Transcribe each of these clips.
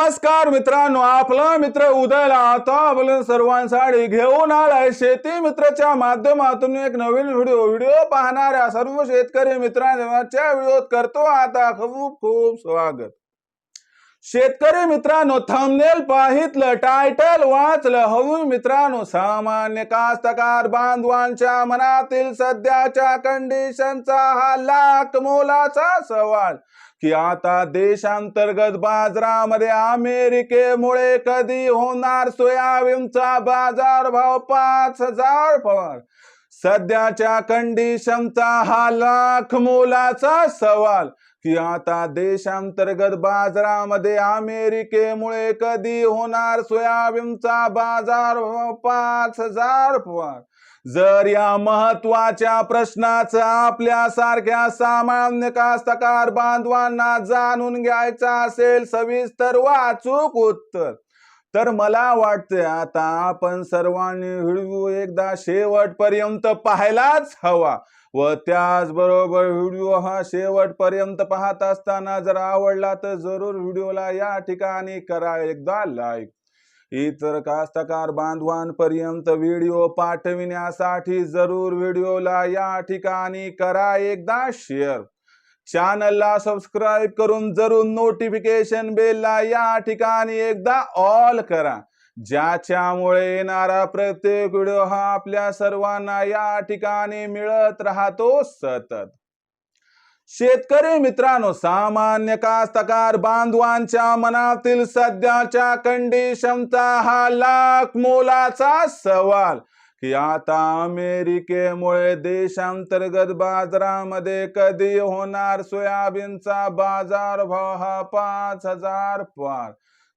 नमस्कार मित्रांनो आपला मित्र उदयला आता आपलं सर्वांसाठी घेऊन आलाय. शेती मित्रच्या माध्यमातून एक नवीन व्हिडिओ. व्हिडिओ पाहणाऱ्या सर्व शेतकरी मित्रांच्या व्हिडिओत करतो आता खूप खूप स्वागत. शेतकरी मित्रांनो थंबनेल पाहितलं टायटल वाचलं. हवी मित्रांनो सामान्य कास्तकार बांधवांच्या मनातील सध्याच्या कंडिशनचा हा लाख मोलाचा सवाल. की आता देशांतर्गत बाजारामध्ये अमेरिकेमुळे कधी होणार सोयाबीनचा बाजारभाव पाच हजार पवार सध्याच्या कंडिशनचा हा लाख मोलाचा सवाल की आता देशांतर्गत बाजारामध्ये अमेरिकेमुळे कधी होणार सोयाबीनचा बाजारभाव पाच हजार पवार जर या महत्त्वाच्या प्रश्नाचं आपल्यासारख्या सामान्य कास्तकार बांधवांना जाणून घ्यायचा असेल सविस्तर वाचूक उत्तर. तर मला वाटतं आता आपण सर्वांनी व्हिडिओ एकदा शेवटपर्यंत पाहायलाच हवा. व त्याचबरोबर व्हिडिओ हा शेवटपर्यंत पाहत असताना जर आवडला तर जरूर व्हिडिओला या ठिकाणी करा एकदा लाईक. इतर कास्तकार बांधवांपर्यंत व्हिडिओ पाठविण्यासाठी जरूर व्हिडिओला या ठिकाणी करा एकदा शेअर चॅनलला सबस्क्राईब करून जरूर नोटिफिकेशन बेलला या ठिकाणी एकदा ऑल करा. ज्याच्यामुळे येणारा प्रत्येक व्हिडिओ हा आपल्या सर्वांना या ठिकाणी मिळत राहतो सतत. शेतकरी मित्रांनो सामान्य कास्तकार बांधवांच्या मनातील सध्याच्या कंडिशनचा हा लाख मोलाचा सवाल की आता अमेरिकेमुळे देशांतर्गत बाजारामध्ये कधी होणार सोयाबीनचा बाजार भाव हा पाच हजार पार?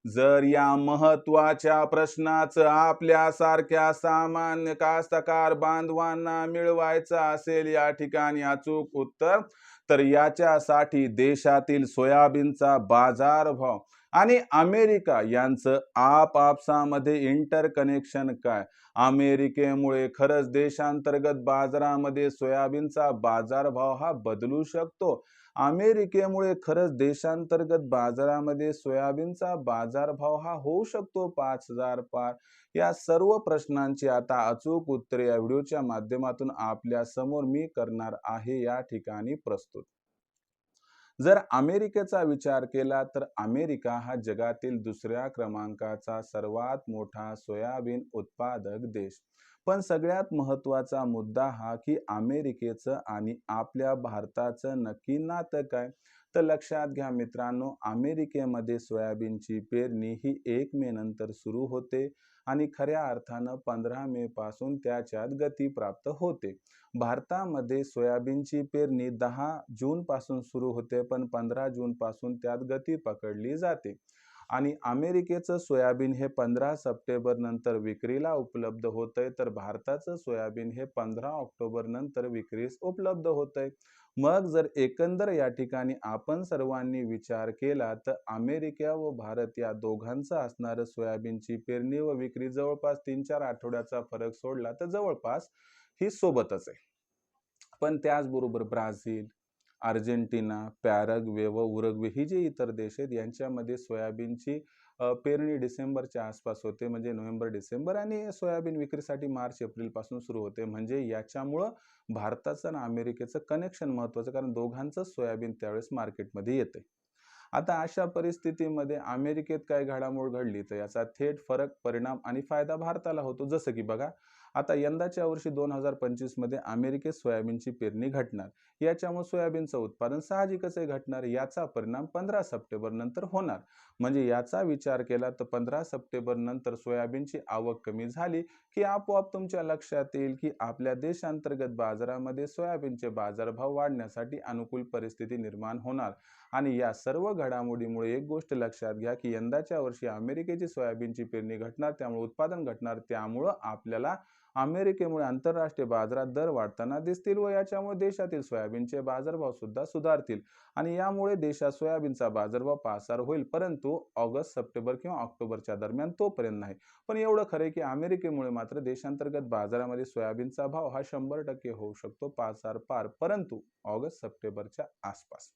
जर या महत्त्वाच्या प्रश्नाचं आपल्यासारख्या सामान्य कास्तकार बांधवांना मिळवायचं असेल या ठिकाणी अचूक उत्तर तर याच्यासाठी देशातील सोयाबीनचा बाजारभाव आणि अमेरिका यांचं आपापसामध्ये इंटरकनेक्शन काय? अमेरिकेमुळे खरंच देशांतर्गत बाजारामध्ये सोयाबीनचा बाजारभाव हा बदलू शकतो. अमेरिकेमुळे खरंच देशांतर्गत बाजारामध्ये सोयाबीनचा बाजारभाव हा होऊ शकतो पाच हजार पार. या सर्व प्रश्नांची आता अचूक उत्तरे या व्हिडिओच्या माध्यमातून आपल्यासमोर मी करणार आहे या ठिकाणी प्रस्तुत. जर अमेरिकेचा विचार केला तर अमेरिका हा जगातील दुसऱ्या क्रमांकाचा सर्वात मोठा सोयाबीन उत्पादक देश. पण सगळ्यात महत्त्वाचा मुद्दा हा की अमेरिकेचं आणि आपल्या भारताचं नक्की नातं काय? तर लक्षात घ्या मित्रांनो अमेरिकेमध्ये सोयाबीनची पेरणी ही एक मे नंतर सुरू होते आणि खऱ्या अर्थानं पंधरा मे पासून त्याच्यात गती प्राप्त होते. भारतामध्ये सोयाबीनची पेरणी दहा जून पासून सुरू होते पण पंधरा जून पासून त्यात गती पकडली जाते. आणि अमेरिकेचं सोयाबीन हे पंधरा सप्टेंबर नंतर विक्रीला उपलब्ध होतंय तर भारताचं सोयाबीन हे पंधरा ऑक्टोबर नंतर विक्रीस उपलब्ध होतंय. मग जर एकंदर या ठिकाणी आपण सर्वांनी विचार केला तर अमेरिका व भारत या दोघांचं असणारं सोयाबीनची पेरणी व विक्री जवळपास तीन चार आठवड्याचा फरक सोडला तर जवळपास ही सोबतच आहे. पण त्याचबरोबर ब्राझील अर्जेंटिना पॅरग्वे व उरग्वे ही जे इतर देश आहेत यांच्यामध्ये सोयाबीनची पेरणी डिसेंबरच्या आसपास होते म्हणजे नोव्हेंबर डिसेंबर आणि सोयाबीन विक्रीसाठी मार्च एप्रिलपासून सुरू होते. म्हणजे याच्यामुळं भारताचं आणि अमेरिकेचं कनेक्शन महत्त्वाचं कारण दोघांचं सोयाबीन त्यावेळेस मार्केटमध्ये येते आता अशा परिस्थितीमध्ये अमेरिकेत काय घडामोड घडली तर याचा थेट फरक परिणाम आणि फायदा भारताला होतो. जसं की बघा आता यंदाच्या वर्षी दोन हजार पंचवीसमध्ये अमेरिकेत सोयाबीनची पेरणी घटणार. याच्यामुळे सोयाबीनचं उत्पादन साहजिकच आहे घटणार. याचा परिणाम पंधरा सप्टेंबर नंतर होणार. म्हणजे याचा विचार केला तर पंधरा सप्टेंबर नंतर सोयाबीनची आवक कमी झाली की आपोआप तुमच्या लक्षात येईल की आपल्या देशांतर्गत बाजारामध्ये सोयाबीनचे बाजारभाव वाढण्यासाठी अनुकूल परिस्थिती निर्माण होणार. आणि या सर्व घडामोडीमुळे एक गोष्ट लक्षात घ्या की यंदाच्या वर्षी अमेरिकेची सोयाबीनची पेरणी घटणार त्यामुळे उत्पादन घटणार त्यामुळं आपल्याला अमेरिकेमुळे आंतरराष्ट्रीय बाजारात दर वाढताना दिसतील व याच्यामुळे देशातील सोयाबीनचे बाजारभाव सुद्धा सुधारतील. आणि यामुळे देशात सोयाबीनचा बाजारभाव पासार होईल परंतु ऑगस्ट सप्टेंबर किंवा ऑक्टोबरच्या दरम्यान तोपर्यंत नाही. पण एवढं खरं की अमेरिकेमुळे मात्र देशांतर्गत बाजारामध्ये सोयाबीनचा भाव हा शंभर टक्के होऊ शकतो पासार पार परंतु ऑगस्ट सप्टेंबरच्या आसपास.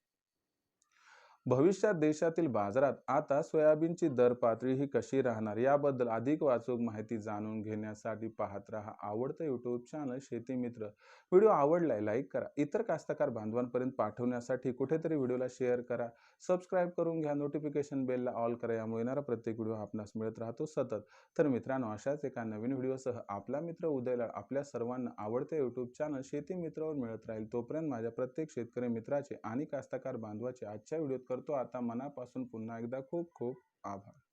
भविष्यात देशातील बाजारात आता सोयाबीनची दर पातळी ही कशी राहणार याबद्दल अधिक वाचूक माहिती जाणून घेण्यासाठी पाहत राहा आवडतं यूट्यूब चॅनल शेती मित्र. व्हिडिओ आवडलाय लाईक करा. इतर कास्तकार बांधवांपर्यंत पाठवण्यासाठी कुठेतरी व्हिडिओला शेअर करा. सबस्क्राईब करून घ्या. नोटिफिकेशन बेलला ऑल करा. यामुळे येणारा प्रत्येक व्हिडिओ आपणास मिळत राहतो सतत. तर मित्रांनो अशाच एका नवीन व्हिडिओसह आपला मित्र उदयला आपल्या सर्वांना आवडते यूट्यूब चॅनल शेती मित्रावर मिळत राहील. तोपर्यंत माझ्या प्रत्येक शेतकरी मित्राचे आणि कास्तकार बांधवाचे आजच्या व्हिडिओत करतो. आता मनापासून पुन्हा एकदा खूप खूप आभार.